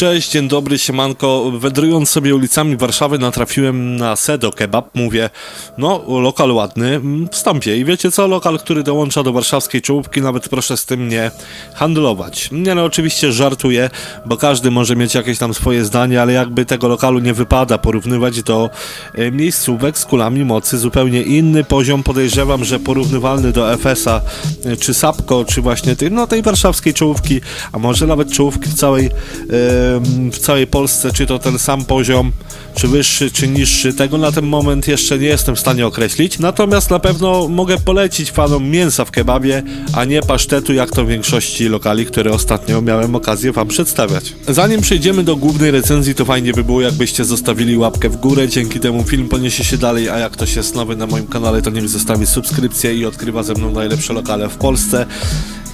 Cześć, dzień dobry, siemanko. Wędrując sobie ulicami Warszawy natrafiłem na Sedo Kebab. Mówię, no lokal ładny, mm, wstąpię. I wiecie co, lokal, który dołącza do warszawskiej czołówki, nawet proszę z tym nie handlować. Nie no, oczywiście żartuję, bo każdy może mieć jakieś tam swoje zdanie, ale jakby tego lokalu nie wypada porównywać do e, miejscówek z kulami mocy. Zupełnie inny poziom, podejrzewam, że porównywalny do FS-a, e, czy Sapko, czy właśnie tej, no, tej warszawskiej czołówki, a może nawet czołówki w całej, em, w całej Polsce, czy to ten sam poziom, czy wyższy, czy niższy, tego na ten moment jeszcze nie jestem w stanie określić. Natomiast na pewno mogę polecić fanom mięsa w kebabie, a nie pasztetu, jak to w większości lokali, które ostatnio miałem okazję wam przedstawiać. Zanim przejdziemy do głównej recenzji, to fajnie by było, jakbyście zostawili łapkę w górę, dzięki temu film poniesie się dalej, a jak ktoś jest nowy na moim kanale, to niech zostawi subskrypcję i odkrywa ze mną najlepsze lokale w Polsce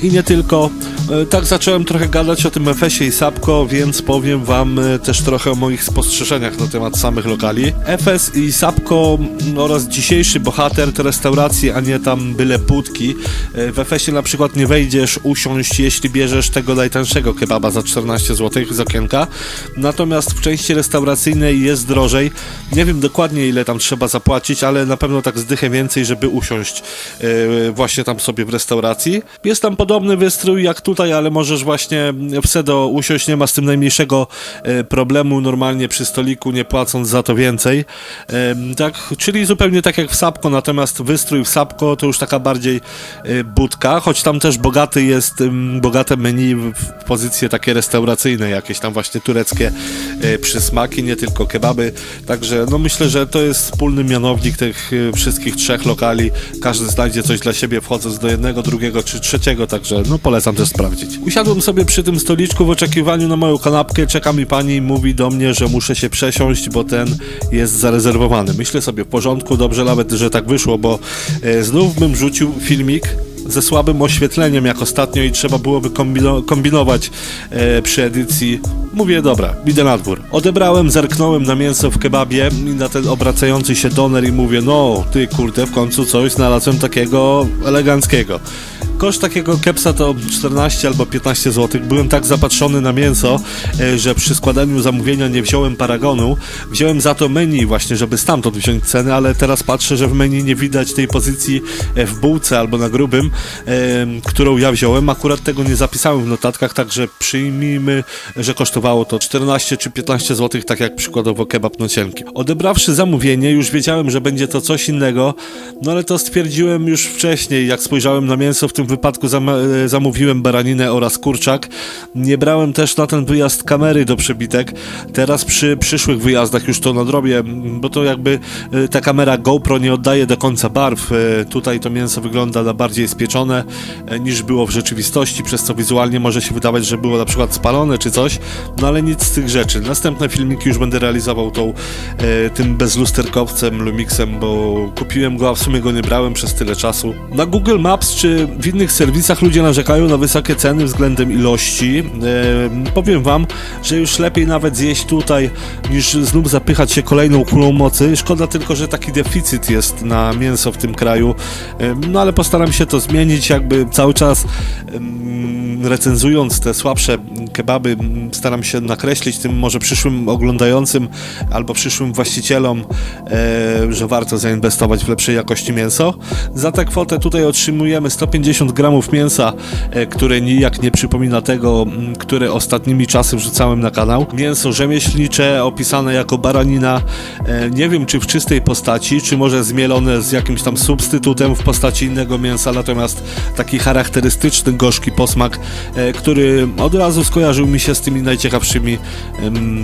i nie tylko. E, Tak zacząłem trochę gadać o tym FS-ie i Sapko, więc powiem wam e, też trochę o moich spostrzeżeniach na temat samych lokali. FS i Sapko mm, oraz dzisiejszy bohater to restauracje, a nie tam byle budki. E, W FS-ie na przykład nie wejdziesz usiąść, jeśli bierzesz tego najtańszego kebaba za 14 zł z okienka. Natomiast w części restauracyjnej jest drożej. Nie wiem dokładnie ile tam trzeba zapłacić, ale na pewno tak zdychę więcej, żeby usiąść właśnie tam sobie w restauracji. Jest tam podobny wystrój jak tutaj, ale możesz właśnie w Sedo usiąść, nie ma z tym najmniejszego e, problemu, normalnie przy stoliku, nie płacąc za to więcej. Tak, czyli zupełnie tak jak w Sapko, natomiast wystrój w Sapko to już taka bardziej e, budka, choć tam też bogaty jest, bogate menu w pozycje takie restauracyjne, jakieś tam właśnie tureckie e, przysmaki, nie tylko kebaby. Także no myślę, że to jest wspólny mianownik tych wszystkich trzech lokali. Każdy znajdzie coś dla siebie wchodząc do jednego, drugiego czy trzeciego, także no polecam też sprawdzić. Usiadłem sobie przy tym stoliczku w oczekiwaniu na moją kanapkę, czeka mi pani i mówi do mnie, że muszę się przesiąść, bo ten jest zarezerwowany. Myślę sobie w porządku, dobrze nawet, że tak wyszło, bo e, znów bym rzucił filmik ze słabym oświetleniem jak ostatnio i trzeba byłoby kombino- kombinować e, przy edycji. Mówię, dobra, idę na dwór. Odebrałem, zerknąłem na mięso w kebabie i na ten obracający się doner i mówię, no ty kurde, w końcu coś znalazłem takiego eleganckiego. Koszt takiego kepsa to 14 albo 15 zł. Byłem tak zapatrzony na mięso, e, że przy składaniu zamówienia nie wziąłem paragonu. Wziąłem za to menu właśnie, żeby stamtąd wziąć cenę, ale teraz patrzę, że w menu nie widać tej pozycji e, w bułce albo na grubym, e, którą ja wziąłem. Akurat tego nie zapisałem w notatkach, także przyjmijmy, że kosztowało to 14 czy 15 zł, tak jak przykładowo kebab na cienkim. Odebrawszy zamówienie, już wiedziałem, że będzie to coś innego, no ale to stwierdziłem już wcześniej, jak spojrzałem na mięso, w tym wypadku zam e, zamówiłem baraninę oraz kurczak. Nie brałem też na ten wyjazd kamery do przebitek. Teraz przy przyszłych wyjazdach już to nadrobię, bo to jakby e, ta kamera GoPro nie oddaje do końca barw. E, Tutaj to mięso wygląda na bardziej spieczone niż było w rzeczywistości, przez co wizualnie może się wydawać, że było na przykład spalone czy coś, no ale nic z tych rzeczy. Następne filmiki już będę realizował tą, tym bezlusterkowcem Lumixem, bo kupiłem go, a w sumie go nie brałem przez tyle czasu. Na Google Maps czy w innych serwisach ludzie narzekają na wysokie ceny względem ilości. E, powiem wam, że już lepiej nawet zjeść tutaj, niż znów zapychać się kolejną kulą mocy. Szkoda tylko, że taki deficyt jest na mięso w tym kraju. E, no ale postaram się to zmienić, jakby cały czas em, recenzując te słabsze kebaby, staram się nakreślić tym może przyszłym oglądającym albo przyszłym właścicielom, e, że warto zainwestować w lepszej jakości mięso. Za tę kwotę tutaj otrzymujemy 150 gramów mięsa, e, które nijak nie przypomina tego, które ostatnimi czasy wrzucałem na kanał. Mięso rzemieślnicze, opisane jako baranina, e, nie wiem czy w czystej postaci, czy może zmielone z jakimś tam substytutem w postaci innego mięsa, natomiast taki charakterystyczny, gorzki posmak, e, który od razu skojarzył mi się z tymi najciekawszymi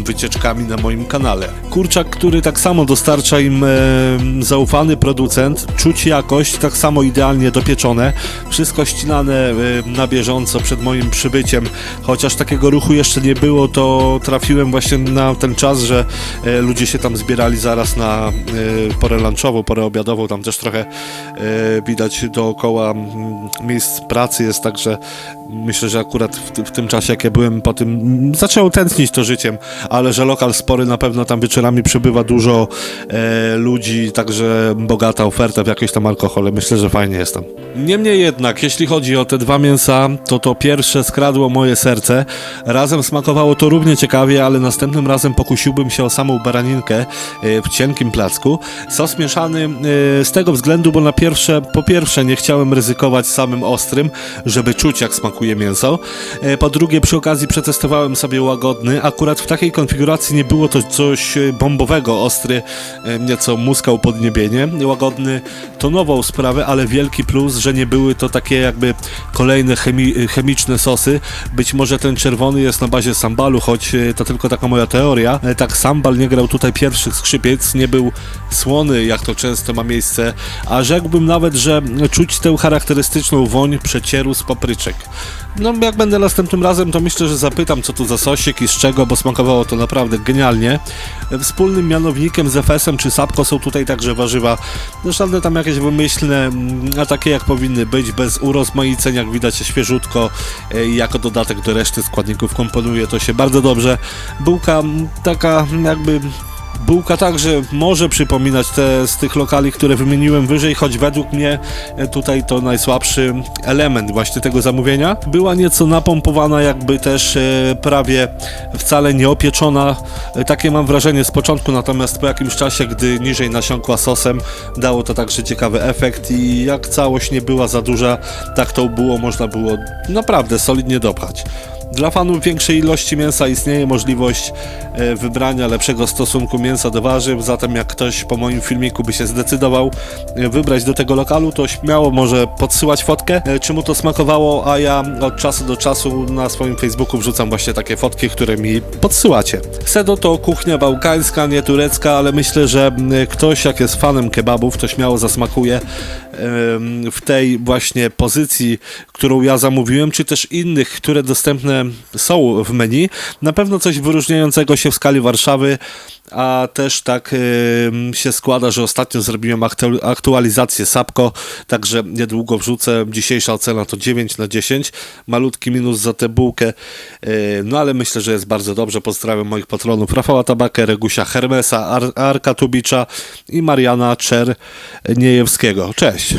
wycieczkami na moim kanale. Kurczak, który tak samo dostarcza im em, zaufany producent, czuć jakość, tak samo idealnie dopieczone, wszystko ścinane em, na bieżąco przed moim przybyciem, chociaż takiego ruchu jeszcze nie było, to trafiłem właśnie na ten czas, że e, ludzie się tam zbierali zaraz na e, porę lunchową, porę obiadową, tam też trochę e, widać dookoła miejsc pracy jest, także myślę, że akurat w, w tym czasie, jak ja byłem po tym, mm, zaczęło tętnić to życiem, ale że lokal spory, na pewno tam wieczorami przybywa dużo e, ludzi, także bogata oferta w jakieś tam alkohole, myślę, że fajnie jest tam. Niemniej jednak, jeśli chodzi o te dwa mięsa, to to pierwsze skradło moje serce. Razem smakowało to równie ciekawie, ale następnym razem pokusiłbym się o samą baraninkę e, w cienkim placku. Sos mieszany e, z tego względu, bo na pierwsze, po pierwsze nie chciałem ryzykować samym ostrym, żeby czuć jak smakuje mięso. E, Po drugie przy okazji przetestowałem sobie łagodny. Akurat w takiej konfiguracji nie było to coś e, bombowego, ostry e, nieco muskał podniebienie. Łagodny tonował sprawę, ale wielki plus, że nie były to takie jakby kolejne chemi- chemiczne sosy. Być może ten czerwony jest na bazie sambalu, choć to tylko taka moja teoria. Tak sambal nie grał tutaj pierwszych skrzypiec, nie był słony, jak to często ma miejsce, a rzekłbym nawet, że czuć tę charakterystyczną woń przecieru z papryczek. No, jak będę następnym razem, to myślę, że zapytam, co tu za sosik i z czego, bo smakowało to naprawdę genialnie. Wspólnym mianownikiem z FS-em czy Sapko są tutaj także warzywa. No, żadne tam jakieś wymyślne, mm, a takie jak powinny być, bez urozmaiceń, jak widać świeżutko e, jako dodatek do reszty składników komponuje to się bardzo dobrze. Bułka mm, taka jakby Bułka także może przypominać te z tych lokali, które wymieniłem wyżej, choć według mnie e, tutaj to najsłabszy element właśnie tego zamówienia. Była nieco napompowana, jakby też e, prawie wcale nie opieczona. E, Takie mam wrażenie z początku, natomiast po jakimś czasie, gdy niżej nasiąkła sosem, dało to także ciekawy efekt i jak całość nie była za duża, tak to było, można było naprawdę solidnie dopchać. Dla fanów większej ilości mięsa istnieje możliwość e, wybrania lepszego stosunku mięsa do warzyw, zatem jak ktoś po moim filmiku by się zdecydował e, wybrać do tego lokalu, to śmiało może podsyłać fotkę, e, czy mu to smakowało, a ja od czasu do czasu na swoim Facebooku wrzucam właśnie takie fotki, które mi podsyłacie. Sedo to kuchnia bałkańska, nie turecka, ale myślę, że ktoś jak jest fanem kebabów, to śmiało zasmakuje w tej właśnie pozycji, którą ja zamówiłem, czy też innych, które dostępne są w menu. Na pewno coś wyróżniającego się w skali Warszawy, a też tak em, się składa, że ostatnio zrobiłem aktu- aktualizację Sapko, także niedługo wrzucę. Dzisiejsza ocena to 9 na 10. Malutki minus za tę bułkę, e, no ale myślę, że jest bardzo dobrze. Pozdrawiam moich patronów Rafała Tabakę, Regusia Hermesa, Ar- Arka Tubicza i Mariana Czer Niejewskiego. Cześć!